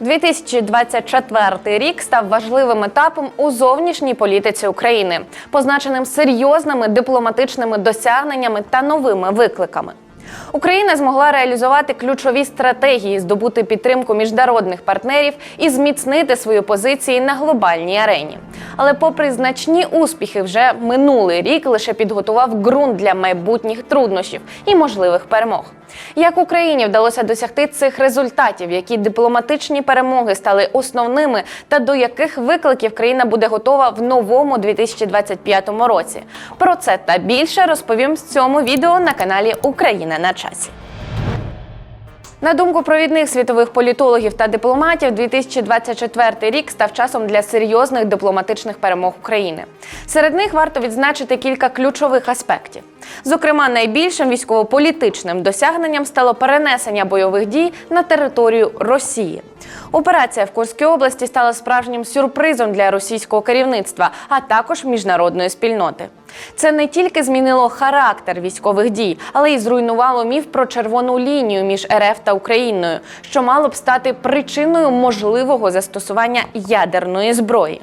2024 рік став важливим етапом у зовнішній політиці України, позначеним серйозними дипломатичними досягненнями та новими викликами. Україна змогла реалізувати ключові стратегії, здобути підтримку міжнародних партнерів і зміцнити свої позиції на глобальній арені. Але, попри значні успіхи, вже минулий рік лише підготував ґрунт для майбутніх труднощів і можливих перемог. Як Україні вдалося досягти цих результатів, які дипломатичні перемоги стали основними, та до яких викликів країна буде готова в новому 2025 році? Про це та більше розповім в цьому відео на каналі Україна на часі. На думку провідних світових політологів та дипломатів, 2024 рік став часом для серйозних дипломатичних перемог України. Серед них варто відзначити кілька ключових аспектів. Зокрема, найбільшим військово-політичним досягненням стало перенесення бойових дій на територію Росії. Операція в Курській області стала справжнім сюрпризом для російського керівництва, а також міжнародної спільноти. Це не тільки змінило характер військових дій, але й зруйнувало міф про червону лінію між РФ та Україною, що мало б стати причиною можливого застосування ядерної зброї.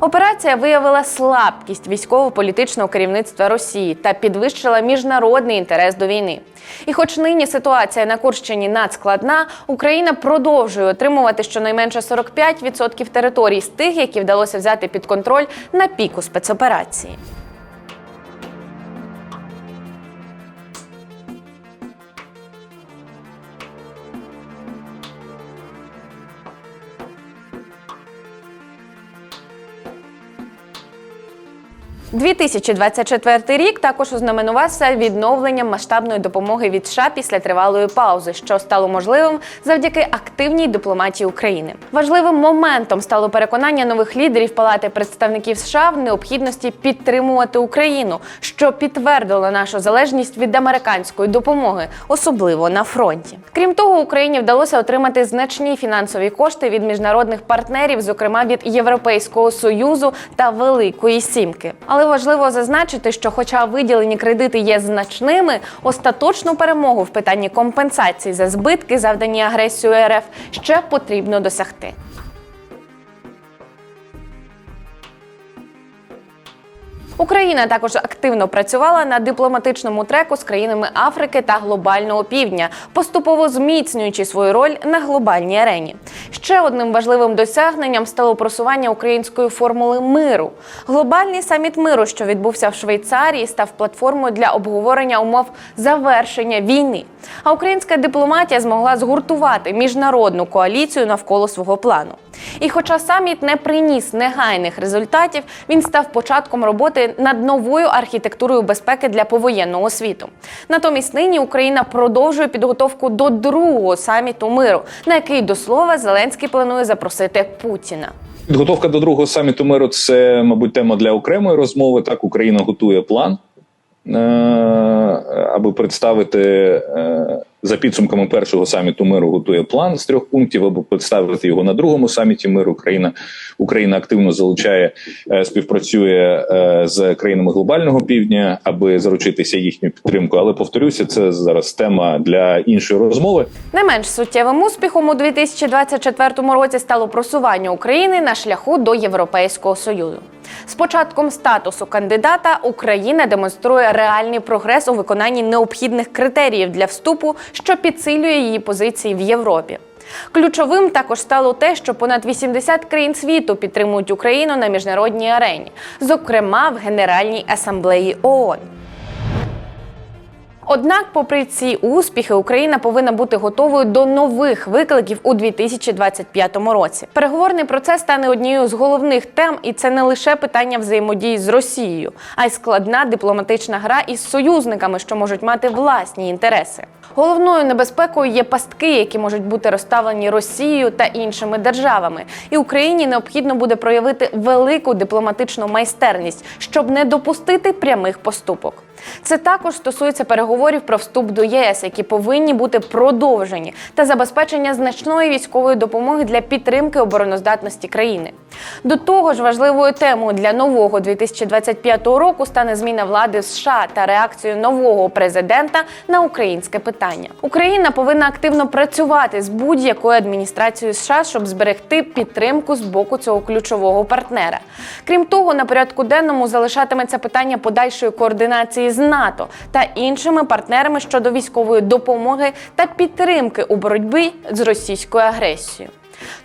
Операція виявила слабкість військово-політичного керівництва Росії та підвищила міжнародний інтерес до війни. І, хоч нині ситуація на Курщині надскладна, Україна продовжує отримувати щонайменше 45% територій з тих, які вдалося взяти під контроль на піку спецоперації. – 2024 рік також ознаменувався відновленням масштабної допомоги від США після тривалої паузи, що стало можливим завдяки активній дипломатії України. Важливим моментом стало переконання нових лідерів Палати представників США в необхідності підтримувати Україну, що підтвердило нашу залежність від американської допомоги, особливо на фронті. Крім того, Україні вдалося отримати значні фінансові кошти від міжнародних партнерів, зокрема від Європейського союзу та Великої Сімки. Але важливо зазначити, що, хоча виділені кредити є значними, остаточну перемогу в питанні компенсації за збитки, завдані агресією РФ, ще потрібно досягти. Україна також активно працювала на дипломатичному треку з країнами Африки та глобального півдня, поступово зміцнюючи свою роль на глобальній арені. Ще одним важливим досягненням стало просування української формули миру. Глобальний саміт миру, що відбувся в Швейцарії, став платформою для обговорення умов завершення війни. А українська дипломатія змогла згуртувати міжнародну коаліцію навколо свого плану. І хоча саміт не приніс негайних результатів, він став початком роботи над новою архітектурою безпеки для повоєнного світу. Натомість нині Україна продовжує підготовку до другого саміту миру, на який до слова Зеленський планує запросити Путіна. Підготовка до другого саміту миру це, мабуть, тема для окремої розмови. Так, Україна готує план, е, аби представити е, за підсумками першого саміту миру. Готує план з трьох пунктів, аби представити його на другому саміті миру. Україна Україна активно залучає, е, співпрацює е, з країнами глобального півдня, аби заручитися їхню підтримку. Але повторюся, це зараз тема для іншої розмови. Не менш суттєвим успіхом у 2024 році стало просування України на шляху до Європейського союзу. З початком статусу кандидата Україна демонструє реальний прогрес у виконанні необхідних критеріїв для вступу, що підсилює її позиції в Європі. Ключовим також стало те, що понад 80 країн світу підтримують Україну на міжнародній арені, зокрема в Генеральній асамблеї ООН. Однак, попри ці успіхи, Україна повинна бути готовою до нових викликів у 2025 році. Переговорний процес стане однією з головних тем, і це не лише питання взаємодії з Росією, а й складна дипломатична гра із союзниками, що можуть мати власні інтереси. Головною небезпекою є пастки, які можуть бути розставлені Росією та іншими державами. І Україні необхідно буде проявити велику дипломатичну майстерність, щоб не допустити прямих поступок. Це також стосується переговорів про вступ до ЄС, які повинні бути продовжені, та забезпечення значної військової допомоги для підтримки обороноздатності країни. До того ж, важливою темою для нового 2025 року стане зміна влади в США та реакцію нового президента на українське питання. Україна повинна активно працювати з будь-якою адміністрацією США, щоб зберегти підтримку з боку цього ключового партнера. Крім того, на порядку денному залишатиметься питання подальшої координації з НАТО та іншими партнерами щодо військової допомоги та підтримки у боротьбі з російською агресією.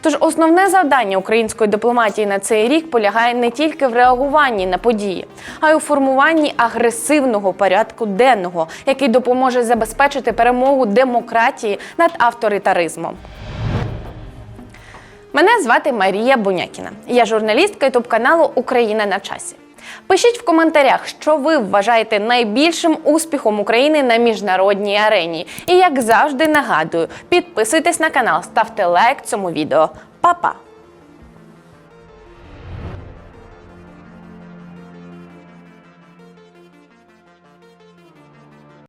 Тож основне завдання української дипломатії на цей рік полягає не тільки в реагуванні на події, а й у формуванні агресивного порядку денного, який допоможе забезпечити перемогу демократії над авторитаризмом. Мене звати Марія Бунякіна. Я журналістка ютуб каналу Україна на часі. Пишіть в коментарях, що ви вважаєте найбільшим успіхом України на міжнародній арені. І як завжди нагадую, підписуйтесь на канал, ставте лайк цьому відео. Па-па!